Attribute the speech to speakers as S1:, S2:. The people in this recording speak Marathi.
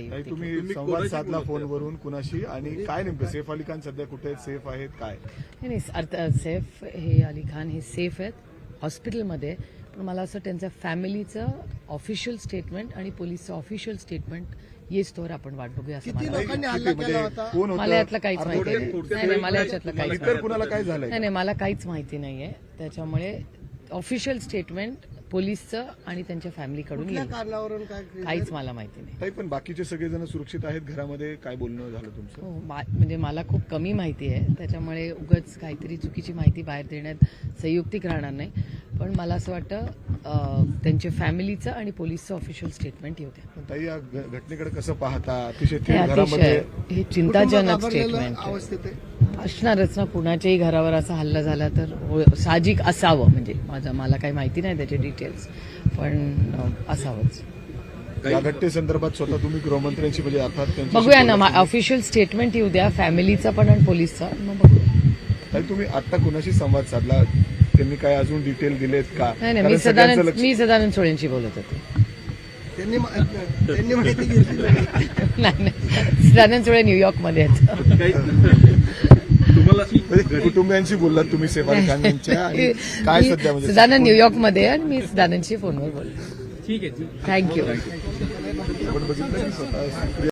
S1: संयुक्त
S2: तुम्ही संवाद साधला फोनवरून कुणाशी? आणि काय नेमकं? सेफ अली खान सध्या कुठे आहेत? सेफ आहेत? काय?
S1: नाही नाही, अर्थ सेफ हे अली खान हे सेफ आहेत. हॉस्पिटलमध्ये. पण मला असं त्यांच्या फॅमिलीचं ऑफिशियल स्टेटमेंट आणि पोलीसचं ऑफिशियल स्टेटमेंट येस तोवर आपण वाट बघूया असं मला वाटतं.
S3: लोकांनी हल्ला
S2: किती
S3: केला
S2: म्हणजे
S3: होता?
S2: कोण होतं?
S1: मला यातलं काहीच माहिती नाही.
S2: थोडक्यात
S1: नाही, नाही, मला याच्यातलं काहीच माहिती
S2: इतर कुणाला काय झालंय?
S1: नाही नाही मला काहीच माहिती नाहीये. त्याच्यामुळे ऑफिशियल स्टेटमेंट पोलीसचं आणि त्यांच्या फॅमिलीकडून
S3: कुठल्या
S1: येईल
S3: कारणावरून काय
S1: काहीच मला माहिती नाही.
S2: ताई पण बाकीचे सगळेजण सुरक्षित आहेत? घरामध्ये काय बोलणं झालं तुमचं?
S1: हो मा- म्हणजे मला खूप कमी माहिती आहे. त्याच्यामुळे उगाच काहीतरी चुकीची माहिती बाहेर देण्यात संयुक्तिक राहणार नाही. पण मला असं वाटतं अं, त्यांच्या फॅमिलीचं आणि पोलीसचं ऑफिशियल स्टेटमेंट येऊ द्या.
S2: पण ताई या घ- घटनेकडे कसं पाहता? अतिशय
S1: हे
S2: थेट
S1: अतिशय
S2: घरामध्ये
S1: हे चिंताजनक स्टेटमेंट
S3: अवस्थेत आहे.
S1: असणारच ना कुणाच्याही घरावर असा हल्ला झाला तर हो- साहजिक असावं. म्हणजे माझा मला काही माहिती नाही त्याचे डिटेल्स पण असावंच.
S2: या घटनेसंदर्भात स्वतः तुम्ही गृहमंत्र्यांशी म्हणजे अर्थात
S1: बघूया ना ऑफिशियल स्टेटमेंट येऊ द्या फॅमिलीचं पण आणि पोलीसचं मग बघूया.
S2: ताई तुम्ही आता कुणाशी संवाद साधला? त्यांनी काय अजून डिटेल दिलेत का?
S1: नाही नाही
S2: कारण
S1: मी
S2: सगळ्यांचं
S1: सदानंद
S2: लक्ष-
S1: मी सदानंद सोळेंशी बोलत होते.
S3: त्यांनी मा- त्यांनी माहिती घेतली नाही.
S1: नाही नाही. सदानंद सोळे न्यूयॉर्कमध्ये आहेत.
S2: कुटुंबियांशी बोललात तुम्ही यांच्या आणि काय
S1: मी
S2: सध्या म्हणजे
S1: सदानंद न्यूयॉर्कमध्ये आहे आणि मी सदानंदशी फोनवर बोलले.
S4: ठीक आहे
S1: थँक्यू